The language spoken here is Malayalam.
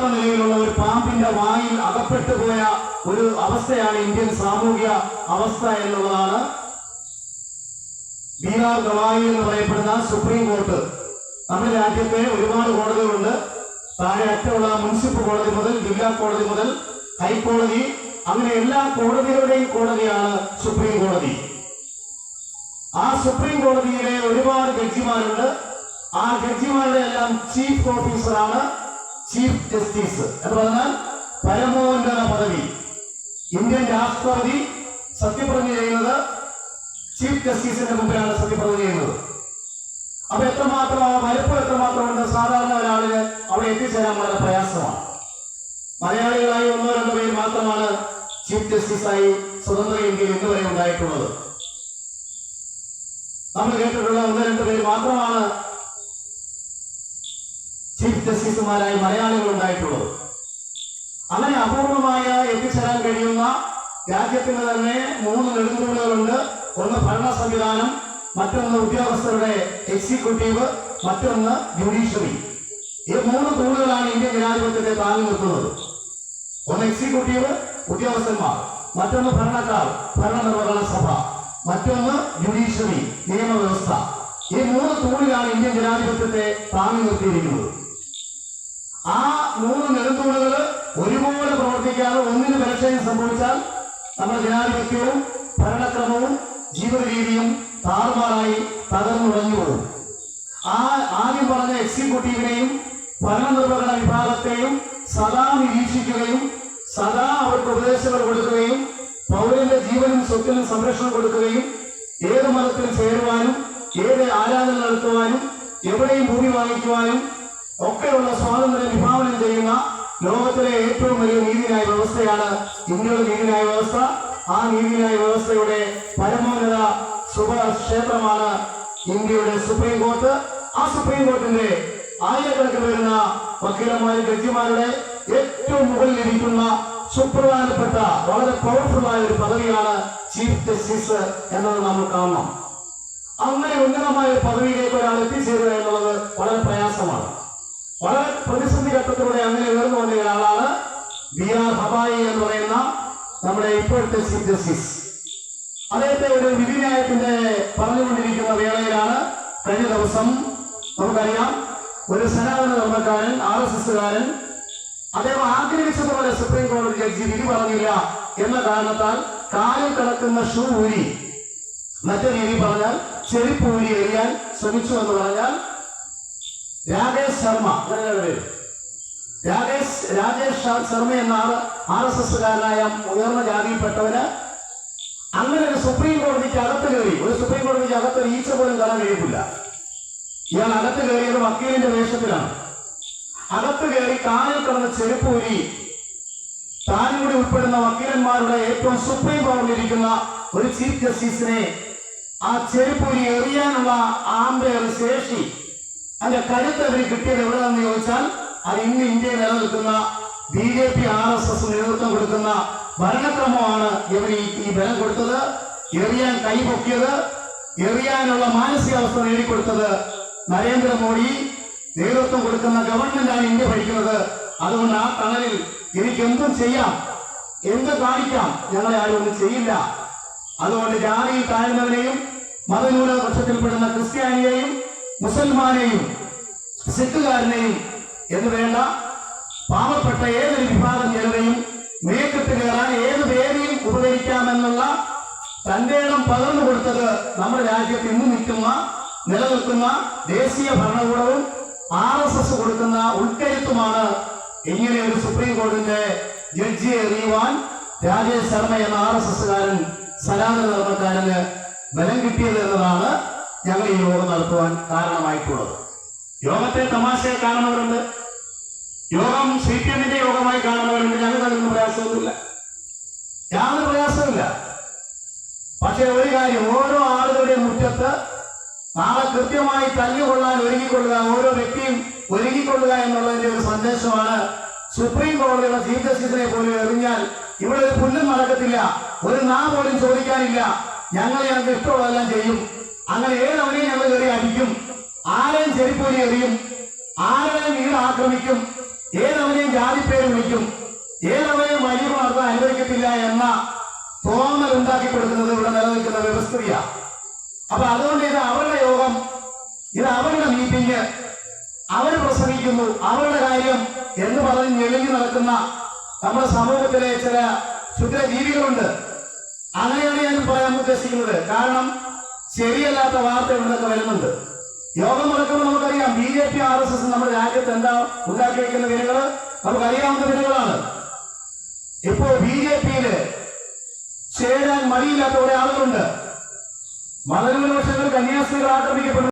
പൊങ്ങാത്ത നിലയിലുള്ള ഒരു പാമ്പിന്റെ വായിൽ അകപ്പെട്ടു പോയ ഒരു അവസ്ഥയാണ് ഇന്ത്യൻ സാമൂഹ്യ അവസ്ഥ എന്നുള്ളതാണ് ബീഹാർ ഗവായി എന്ന് പറയപ്പെടുന്ന സുപ്രീം കോർട്ട്. നമ്മുടെ രാജ്യത്തെ ഒരുപാട് കോടതികളുണ്ട്. താഴെ അറ്റമുള്ള മുനിസിപ്പൽ കോടതി മുതൽ ജില്ലാ കോടതി മുതൽ ഹൈക്കോടതി അങ്ങനെ എല്ലാ കോടതികളുടെയും കോടതിയാണ് സുപ്രീം കോടതി. ആ സുപ്രീം കോടതിയിലെ ഒരുപാട് ജഡ്ജിമാരുണ്ട്. ആ ജഡ്ജിമാരുടെ എല്ലാം ചീഫ് ഓഫീസറാണ്. ചീഫ് ജസ്റ്റിസ് എന്ന് പറഞ്ഞാൽ പരമോന്നത പദവി. ഇന്ത്യൻ രാഷ്ട്രപതി സത്യപ്രതിജ്ഞ ചെയ്യുന്നത് ചീഫ് ജസ്റ്റിസിന്റെ മുമ്പിലാണ് സത്യപ്രതിജ്ഞ ചെയ്യുന്നത്. അപ്പൊ എത്രമാത്രം ആ വലുപ്പം എത്രമാത്രമുണ്ട്? സാധാരണ ഒരാളിന് അവിടെ എത്തിച്ചേരാൻ വളരെ പ്രയാസമാണ്. മലയാളികളായി ഒന്നോ രണ്ടോ പേര് മാത്രമാണ് ചീഫ് ജസ്റ്റിസായി സ്വതന്ത്ര ഇന്ത്യയിൽ ഇന്ന് വരെ ഉണ്ടായിട്ടുള്ളത്. നമ്മൾ കേട്ടിട്ടുള്ള ഒന്ന് രണ്ട് പേര് മാത്രമാണ് ജസ്റ്റിസുമാരായി മലയാളികൾ ഉണ്ടായിട്ടുള്ളത് അങ്ങനെ അപൂർവമായ എത്തിച്ചേരാൻ കഴിയുന്ന രാജ്യത്തിന് തന്നെ മൂന്ന് നെടുന്തൂണുകളുണ്ട് ഒന്ന് ഭരണ സംവിധാനം മറ്റൊന്ന് ഉദ്യോഗസ്ഥരുടെ എക്സിക്യൂട്ടീവ് മറ്റൊന്ന് ജുഡീഷ്യറി ഈ മൂന്ന് തൂണുകളാണ് ഇന്ത്യൻ ജനാധിപത്യത്തെ താങ്ങി നിർത്തുന്നത്. ഒന്ന് എക്സിക്യൂട്ടീവ് ഉദ്യോഗസ്ഥന്മാർ. മറ്റൊന്ന് ഭരണക്കാർ ഭരണനിർവഹണ സഭ. മറ്റൊന്ന് ജുഡീഷ്യറി നിയമവ്യവസ്ഥ. ഈ മൂന്ന് തൂണിലാണ് ഇന്ത്യൻ ജനാധിപത്യത്തെ താങ്ങി നിർത്തിയിരിക്കുന്നത്. ആ മൂന്ന് നെടുത്തൂണുകൾ ഒരുപോലെ പ്രവർത്തിക്കാതെ ഒന്നിന് ബലക്ഷയം സംഭവിച്ചാൽ നമ്മുടെ ജനാധിപത്യവും ഭരണക്രമവും ജീവിത രീതിയും താറുമാറായി തകർന്നുടഞ്ഞു പോകും. ആ ആദ്യം പറഞ്ഞ എക്സിക്യൂട്ടീവിനെയും ഭരണനിർവഹണ വിഭാഗത്തെയും സദാ നിരീക്ഷിക്കുകയും സദാ അവർക്ക് ഉപദേശങ്ങൾ കൊടുക്കുകയും പൗരന്റെ ജീവനും സ്വത്തിനും സംരക്ഷണം കൊടുക്കുകയും ഏത് മതത്തിൽ ചേരുവാനും ഏത് ആരാധന നടത്തുവാനും എവിടെയും ഭൂമി വാങ്ങിക്കുവാനും ഒക്കെയുള്ള സ്വാതന്ത്ര്യം വിഭാവനം ചെയ്യുന്ന ലോകത്തിലെ ഏറ്റവും വലിയ നീതിന്യായ വ്യവസ്ഥയാണ് ഇന്ത്യയുടെ നീതിന്യായ വ്യവസ്ഥ. ആ നീതിന്യായ വ്യവസ്ഥയുടെ പരമോന്നത ശുഭക്ഷേത്രമാണ് ഇന്ത്യയുടെ സുപ്രീം കോർട്ട്. ആ സുപ്രീം കോർട്ടിന്റെ ആയിരക്കണക്കിന് വരുന്ന വക്കീലന്മാരും ജഡ്ജിമാരുടെ ഏറ്റവും മുകളിലിരിക്കുന്ന സുപ്രധാനപ്പെട്ട വളരെ പവർഫുൾ ആയ ഒരു പദവിയാണ് ചീഫ് ജസ്റ്റിസ് എന്നത് നമ്മൾ കാണണം. അങ്ങനെ ഉന്നതമായ പദവിയിലേക്ക് ഒരാൾ എത്തിച്ചേരുക എന്നുള്ളത് വളരെ പ്രയാസമാണ്. പ്രതിസന്ധി ഘട്ടത്തിലൂടെ അങ്ങനെ ഉയർന്നു വന്ന ഒരാളാണ് ബി ആർ ഹബായി എന്ന് പറയുന്ന നമ്മുടെ ഇപ്പോഴത്തെ ചീഫ് ജസ്റ്റിസ്. അദ്ദേഹത്തെ ഒരു വിധിന്യായത്തിന്റെ പറഞ്ഞുകൊണ്ടിരിക്കുന്ന വേളയിലാണ് കഴിഞ്ഞ ദിവസം നമുക്കറിയാം ഒരു സനാതന ധർമ്മക്കാരൻ ആർ എസ് എസ്സുകാരൻ അദ്ദേഹം ആഗ്രഹിച്ചതുപോലെ സുപ്രീം കോടതി ജഡ്ജി വിധി പറഞ്ഞില്ല എന്ന കാരണത്താൽ കാലിൽ കിടക്കുന്ന ഷൂ ഊരി മറ്റൊരു രീതി പറഞ്ഞാൽ ചെരുപ്പ് ഊരി എറിയാൻ ശ്രമിച്ചു എന്ന് പറഞ്ഞാൽ രാകേഷ് ശർമ്മ പേര്. രാകേഷ് രാജേഷ് ശർമ്മ എന്ന ആറ് ആർ എസ് എസ്സുകാരനായ ഉയർന്ന ജാതിയിൽപ്പെട്ടവന് അങ്ങനെ ഒരു സുപ്രീം കോടതിക്ക് അകത്ത് കയറി ഒരു സുപ്രീം കോടതിക്ക് അകത്ത് ഒരു ഈച്ച പോലും കാണാൻ കഴിയത്തില്ല. ഇയാൾ അകത്ത് കയറിയത് വക്കീലിന്റെ വേഷത്തിലാണ്. അകത്ത് കയറി കാലിൽ കിടന്ന ചെരുപ്പ് ഊരി താനും കൂടി ഉൾപ്പെടുന്ന വക്കീലന്മാരുടെ ഏറ്റവും സുപ്രീം പവറിലിരിക്കുന്ന ഒരു ചീഫ് ജസ്റ്റിസിനെ ആ ചെരുപ്പ് ഉരി എറിയാനുള്ള ആമ്പയർ ശേഷി അതിന്റെ കരുത്ത് അവർ കിട്ടിയത് എവിടെയാണെന്ന് ചോദിച്ചാൽ അത് ഇന്ന് ഇന്ത്യയിൽ നിലനിൽക്കുന്ന B J P R S S നേതൃത്വം കൊടുക്കുന്ന ഭരണക്രമമാണ് ഇവർ ഈ ബലം കൊടുത്തത്. എറിയാൻ കൈപൊക്കിയത് എറിയാനുള്ള മാനസികാവസ്ഥ നേടിക്കൊടുത്തത് നരേന്ദ്രമോദി. നേതൃത്വം കൊടുക്കുന്ന ഗവൺമെന്റാണ് ഇന്ത്യ ഭരിക്കുന്നത്. അതുകൊണ്ട് ആ തണലിൽ എനിക്ക് എന്തും ചെയ്യാം എന്ത് കാണിക്കാം. ഞങ്ങളെ ആരും ഒന്നും ചെയ്യില്ല. അതുകൊണ്ട് ജാതിയിൽ താഴ്ന്നവരെയും മതന്യൂനപക്ഷത്തിൽപ്പെടുന്ന ക്രിസ്ത്യാനിയെയും മുസൽമാനെയും സിഖുകാരനെയും എന്ന് വേണ്ട. പാവപ്പെട്ട ഏതൊരു വിഭാഗം ജനതയും മേക്കെട്ട് കയറാൻ ഏത് വേദിയും ഉപകരിക്കാമെന്നുള്ള തന്റെ പകർന്നു കൊടുത്തത് നമ്മുടെ രാജ്യത്ത് ഇന്ന് നിൽക്കുന്ന നിലനിൽക്കുന്ന ദേശീയ ഭരണകൂടവും ആർ എസ് എസ് കൊടുക്കുന്ന ഉൾക്കരുത്തുമാണ് ഇങ്ങനെ ഒരു സുപ്രീം കോടതിന്റെ ജഡ്ജിയെ എറിയുവാൻ രാജേഷ് ശർമ്മ എന്ന ആർ എസ് എസ്സുകാരൻ സനാതന ധർമ്മക്കാരന് ബലം കിട്ടിയത് എന്നതാണ് ഞങ്ങൾ ഈ യോഗം നടത്തുവാൻ കാരണമായിട്ടുള്ളത്. യോഗത്തെ തമാശയെ കാണുന്നവരുണ്ട്. യോഗം സി പി എമ്മിന്റെ യോഗമായി കാണുന്നവരുണ്ട് ഞങ്ങൾക്ക് അതിന് പ്രയാസമൊന്നുമില്ല. യാതൊരു പ്രയാസമില്ല പക്ഷെ ഒരു കാര്യം ഓരോ ആളുകളുടെയും മുറ്റത്ത് നാളെ കൃത്യമായി തല്ലുകൊള്ളാൻ ഒരുങ്ങിക്കൊള്ളുക ഓരോ വ്യക്തിയും ഒരുങ്ങിക്കൊള്ളുക എന്നുള്ളതിന്റെ ഒരു സന്ദേശമാണ് സുപ്രീം കോടതിയുടെ ചീഫ് ജസ്റ്റിസിനെ പോലും എറിഞ്ഞാൽ ഇവിടെ ഒരു പുല്ലും നടക്കത്തില്ല ഒരു നാ പോലും ചോദിക്കാനില്ല. ഞങ്ങൾ ഞങ്ങൾക്ക് ഇഷ്ടമുള്ളതെല്ലാം ചെയ്യും. അങ്ങനെ ഏതവനെയും ഞങ്ങൾ കയറി അടിക്കും. ആരെയും ചെരിപ്പൊലി എറിയും ആരെയും വീട് ആക്രമിക്കും ഏതവനെയും ജാതി പേര് വിളിക്കും ഏതവരെയും വലിയ നടത്താൻ അനുവദിക്കത്തില്ല എന്ന കൊടുക്കുന്നത് ഇവിടെ നിലനിൽക്കുന്ന വ്യവസ്ഥയാണ് അപ്പൊ അതുകൊണ്ട് ഇത് അവരുടെ യോഗം ഇത് അവരുടെ മീറ്റിംഗ് അവർ പ്രസംഗിക്കുന്നു അവരുടെ കാര്യം എന്ന് പറഞ്ഞ് ഞെളിഞ്ഞു നടക്കുന്ന നമ്മുടെ സമൂഹത്തിലെ ചില ക്ഷുദ്ര ജീവികളുണ്ട്. അങ്ങനെയാണ് ഞാൻ പറയാൻ ഉദ്ദേശിക്കുന്നത്. കാരണം ശരിയല്ലാത്ത വാർത്ത ഇവിടെ വരുന്നുണ്ട്. യോഗം നടക്കുമ്പോൾ നമുക്കറിയാം B J P R S S നമ്മുടെ രാജ്യത്ത് എന്താ ഉണ്ടാക്കി വയ്ക്കുന്ന വിനകൾ നമുക്കറിയാവുന്ന വിനകളാണ് ഇപ്പോൾ ബി ജെ പിയിൽ ചേരാൻ മടിയില്ലാത്ത കുറെ ആളുകളുണ്ട് മതന്യൂനപക്ഷങ്ങൾ കന്യാസ്ത്രീകൾ ആക്രമിക്കപ്പെടുന്നു